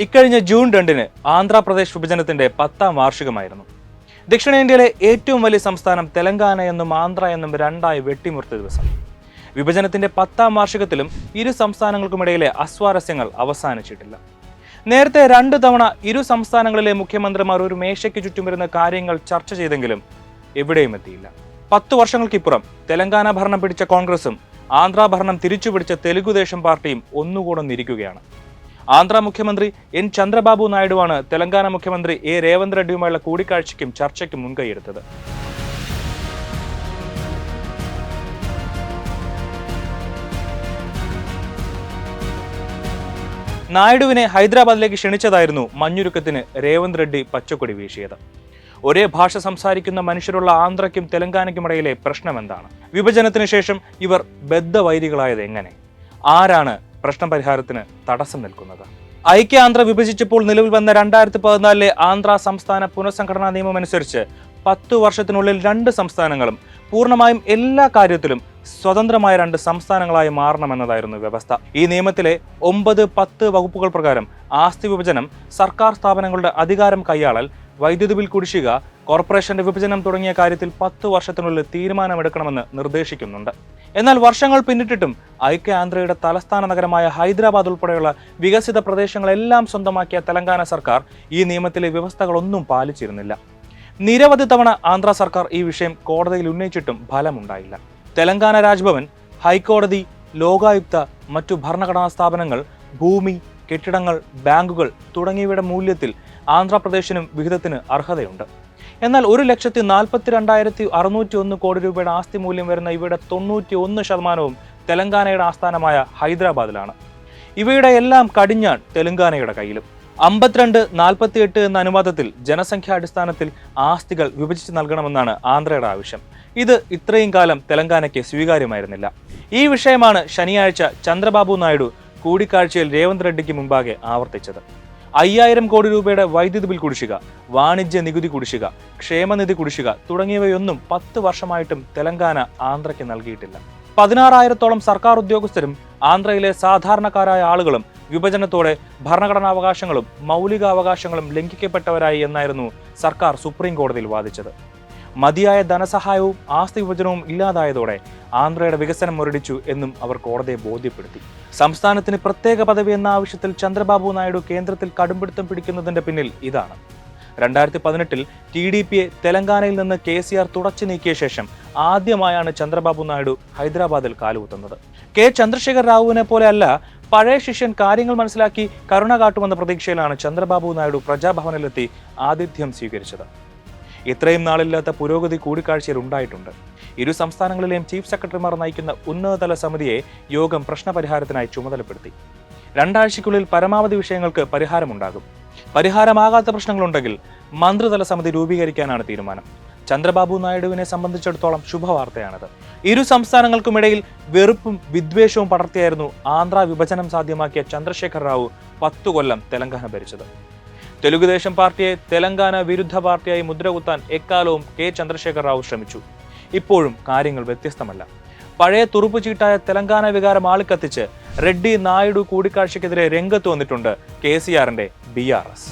ഇക്കഴിഞ്ഞ ജൂൺ രണ്ടിന് ആന്ധ്രാപ്രദേശ് വിഭജനത്തിന്റെ പത്താം വാർഷികമായിരുന്നു. ദക്ഷിണേന്ത്യയിലെ ഏറ്റവും വലിയ സംസ്ഥാനം തെലങ്കാന എന്നും ആന്ധ്ര എന്നും രണ്ടായി വെട്ടിമുറിച്ച ദിവസം. വിഭജനത്തിന്റെ പത്താം വാർഷികത്തിലും ഇരു സംസ്ഥാനങ്ങൾക്കുമിടയിലെ അസ്വാരസ്യങ്ങൾ അവസാനിച്ചിട്ടില്ല. നേരത്തെ രണ്ടു തവണ ഇരു സംസ്ഥാനങ്ങളിലെ മുഖ്യമന്ത്രിമാർ ഒരു മേശയ്ക്ക് ചുറ്റും വരുന്ന കാര്യങ്ങൾ ചർച്ച ചെയ്തെങ്കിലും എവിടെയും എത്തിയില്ല. പത്തു വർഷങ്ങൾക്കിപ്പുറം തെലങ്കാന ഭരണം പിടിച്ച കോൺഗ്രസും ആന്ധ്രാ ഭരണം തിരിച്ചുപിടിച്ച തെലുഗുദേശം പാർട്ടിയും ഒന്നുകൂടെ ഒന്നിരിക്കുകയാണ് ആന്ധ്ര മുഖ്യമന്ത്രി എൻ ചന്ദ്രബാബു നായിഡുവാണ് തെലങ്കാന മുഖ്യമന്ത്രി എ രേവന്ത് റെഡ്ഡിയുമായുള്ള കൂടിക്കാഴ്ചയ്ക്കും ചർച്ചയ്ക്കും മുൻകൈയെടുത്തത്. നായിഡുവിനെ ഹൈദരാബാദിലേക്ക് ക്ഷണിച്ചതായിരുന്നു മഞ്ഞുരുക്കത്തിന് രേവന്ത് റെഡ്ഡി പച്ചക്കൊടി വീശിയത്. ഒരേ ഭാഷ സംസാരിക്കുന്ന മനുഷ്യരുള്ള ആന്ധ്രയ്ക്കും തെലങ്കാനയ്ക്കുമിടയിലെ പ്രശ്നം എന്താണ് വിഭജനത്തിന് ശേഷം ഇവർ ബദ്ധവൈരികളായത് എങ്ങനെ? ആരാണ് പ്രശ്ന പരിഹാരത്തിന് തടസ്സം നിൽക്കുന്നത്. ഐക്യ ആന്ധ്ര വിഭജിച്ചപ്പോൾ നിലവിൽ വന്ന രണ്ടായിരത്തി പതിനാലിലെ ആന്ധ്ര സംസ്ഥാന പുനഃസംഘടനാ നിയമം അനുസരിച്ച് പത്തു വർഷത്തിനുള്ളിൽ രണ്ട് സംസ്ഥാനങ്ങളും പൂർണമായും എല്ലാ കാര്യത്തിലും സ്വതന്ത്രമായ രണ്ട് സംസ്ഥാനങ്ങളായി മാറണമെന്നതായിരുന്നു വ്യവസ്ഥ. ഈ നിയമത്തിലെ ഒമ്പത് പത്ത് വകുപ്പുകൾ പ്രകാരം ആസ്തി വിഭജനം സർക്കാർ സ്ഥാപനങ്ങളുടെ അധികാരം കൈയാളൽ വൈദ്യുതി ബിൽ കുടിശ്ശിക കോർപ്പറേഷന്റെ വിഭജനം തുടങ്ങിയ കാര്യത്തിൽ പത്ത് വർഷത്തിനുള്ളിൽ തീരുമാനമെടുക്കണമെന്ന് നിർദ്ദേശിക്കുന്നുണ്ട്. എന്നാൽ വർഷങ്ങൾ പിന്നിട്ടിട്ടും ഐക്യ ആന്ധ്രയുടെ തലസ്ഥാന നഗരമായ ഹൈദരാബാദ് ഉൾപ്പെടെയുള്ള വികസിത പ്രദേശങ്ങളെല്ലാം സ്വന്തമാക്കിയ തെലങ്കാന സർക്കാർ ഈ നിയമത്തിലെ വ്യവസ്ഥകളൊന്നും പാലിച്ചിരുന്നില്ല. നിരവധി തവണ ആന്ധ്ര സർക്കാർ ഈ വിഷയം കോടതിയിൽ ഉന്നയിച്ചിട്ടും ഫലമുണ്ടായില്ല. തെലങ്കാന രാജ്ഭവൻ ഹൈക്കോടതി ലോകായുക്ത മറ്റു ഭരണഘടനാ സ്ഥാപനങ്ങൾ ഭൂമി കെട്ടിടങ്ങൾ ബാങ്കുകൾ തുടങ്ങിയവയുടെ മൂല്യത്തിൽ ആന്ധ്രാപ്രദേശിനും വിഹിതത്തിന് അർഹതയുണ്ട്. എന്നാൽ ഒരു ലക്ഷത്തി നാൽപ്പത്തി രണ്ടായിരത്തി അറുന്നൂറ്റി ഒന്ന് കോടി രൂപയുടെ ആസ്തി മൂല്യം വരുന്ന ഇവയുടെ തൊണ്ണൂറ്റി ഒന്ന് ശതമാനവും തെലങ്കാനയുടെ ആസ്ഥാനമായ ഹൈദരാബാദിലാണ്. ഇവയുടെ എല്ലാം കടിഞ്ഞാൺ തെലങ്കാനയുടെ കയ്യിലും. അമ്പത്തിരണ്ട് നാൽപ്പത്തിയെട്ട് എന്ന അനുപാതത്തിൽ ജനസംഖ്യാടിസ്ഥാനത്തിൽ ആസ്തികൾ വിഭജിച്ച് നൽകണമെന്നാണ് ആന്ധ്രയുടെ ആവശ്യം. ഇത് ഇത്രയും കാലം തെലങ്കാനയ്ക്ക് സ്വീകാര്യമായിരുന്നില്ല. ഈ വിഷയമാണ് ശനിയാഴ്ച ചന്ദ്രബാബു നായിഡു കൂടിക്കാഴ്ചയിൽ രേവന്ത് റെഡ്ഡിക്ക് മുമ്പാകെ ആവർത്തിച്ചത്. അയ്യായിരം കോടി രൂപയുടെ വൈദ്യുതി ബിൽ കുടിശ്ശിക വാണിജ്യ നികുതി കുടിശ്ശിക ക്ഷേമനിധി കുടിശ്ശിക തുടങ്ങിയവയൊന്നും പത്ത് വർഷമായിട്ടും തെലങ്കാന ആന്ധ്രയ്ക്ക് നൽകിയിട്ടില്ല. പതിനാറായിരത്തോളം സർക്കാർ ഉദ്യോഗസ്ഥരും ആന്ധ്രയിലെ സാധാരണക്കാരായ ആളുകളും വിഭജനത്തോടെ ഭരണഘടനാവകാശങ്ങളും മൗലികാവകാശങ്ങളും ലംഘിക്കപ്പെട്ടവരായി എന്നായിരുന്നു സർക്കാർ സുപ്രീം കോടതിയിൽ വാദിച്ചത്. മതിയായ ധനസഹായവും ആസ്തി വിഭജനവും ഇല്ലാതായതോടെ ആന്ധ്രയുടെ വികസനം മുരടിച്ചു എന്നും അവർ കോടതിയെ ബോധ്യപ്പെടുത്തി. സംസ്ഥാനത്തിന് പ്രത്യേക പദവി എന്ന ആവശ്യത്തിൽ ചന്ദ്രബാബു നായിഡു കേന്ദ്രത്തിൽ കടുംപിടുത്തം പിടിക്കുന്നതിന്റെ പിന്നിൽ ഇതാണ്. രണ്ടായിരത്തി പതിനെട്ടിൽ ടി ഡി പിയെ തെലങ്കാനയിൽ നിന്ന് കെ സി ആർ തുടച്ചു നീക്കിയ ശേഷം ആദ്യമായാണ് ചന്ദ്രബാബു നായിഡു ഹൈദരാബാദിൽ കാലുകുത്തുന്നത്. കെ ചന്ദ്രശേഖർ റാവുവിനെ പോലെയല്ല പഴയ ശിഷ്യൻ കാര്യങ്ങൾ മനസ്സിലാക്കി കരുണ കാട്ടുമെന്ന പ്രതീക്ഷയിലാണ് ചന്ദ്രബാബു നായിഡു പ്രജാഭവനിലെത്തി ആതിഥ്യം സ്വീകരിച്ചത്. ഇത്രയും നാളില്ലാത്ത പുരോഗതി കൂടിക്കാഴ്ചയിൽ ഉണ്ടായിട്ടുണ്ട്. ഇരു സംസ്ഥാനങ്ങളിലെയും ചീഫ് സെക്രട്ടറിമാർ നയിക്കുന്ന ഉന്നതതല സമിതിയെ യോഗം പ്രശ്നപരിഹാരത്തിനായി ചുമതലപ്പെടുത്തി. രണ്ടാഴ്ചയ്ക്കുള്ളിൽ പരമാവധി വിഷയങ്ങൾക്ക് പരിഹാരമുണ്ടാകും. പരിഹാരമാകാത്ത പ്രശ്നങ്ങളുണ്ടെങ്കിൽ മന്ത്രിതല സമിതി രൂപീകരിക്കാനാണ് തീരുമാനം. ചന്ദ്രബാബു നായിഡുവിനെ സംബന്ധിച്ചിടത്തോളം ശുഭവാർത്തയാണത്. ഇരു സംസ്ഥാനങ്ങൾക്കുമിടയിൽ വെറുപ്പും വിദ്വേഷവും പടർത്തിയായിരുന്നു ആന്ധ്ര വിഭജനം സാധ്യമാക്കിയ ചന്ദ്രശേഖർ റാവു പത്തു കൊല്ലം തെലങ്കാന ഭരിച്ചത്. തെലുഗുദേശം പാർട്ടിയെ തെലങ്കാന വിരുദ്ധ പാർട്ടിയായി മുദ്രകുത്താൻ എക്കാലവും കെ. ചന്ദ്രശേഖർ റാവു ശ്രമിച്ചു. ഇപ്പോഴും കാര്യങ്ങൾ വ്യത്യസ്തമല്ല. പഴയ തുറുപ്പ് ചീട്ടായ തെലങ്കാന വികാരം ആളിക്കത്തിച്ച് റെഡ്ഡി നായിഡു കൂടിക്കാഴ്ചയ്ക്കെതിരെ രംഗത്ത് വന്നിട്ടുണ്ട് കെ സി ആറിന്റെ ബി ആർ എസ്.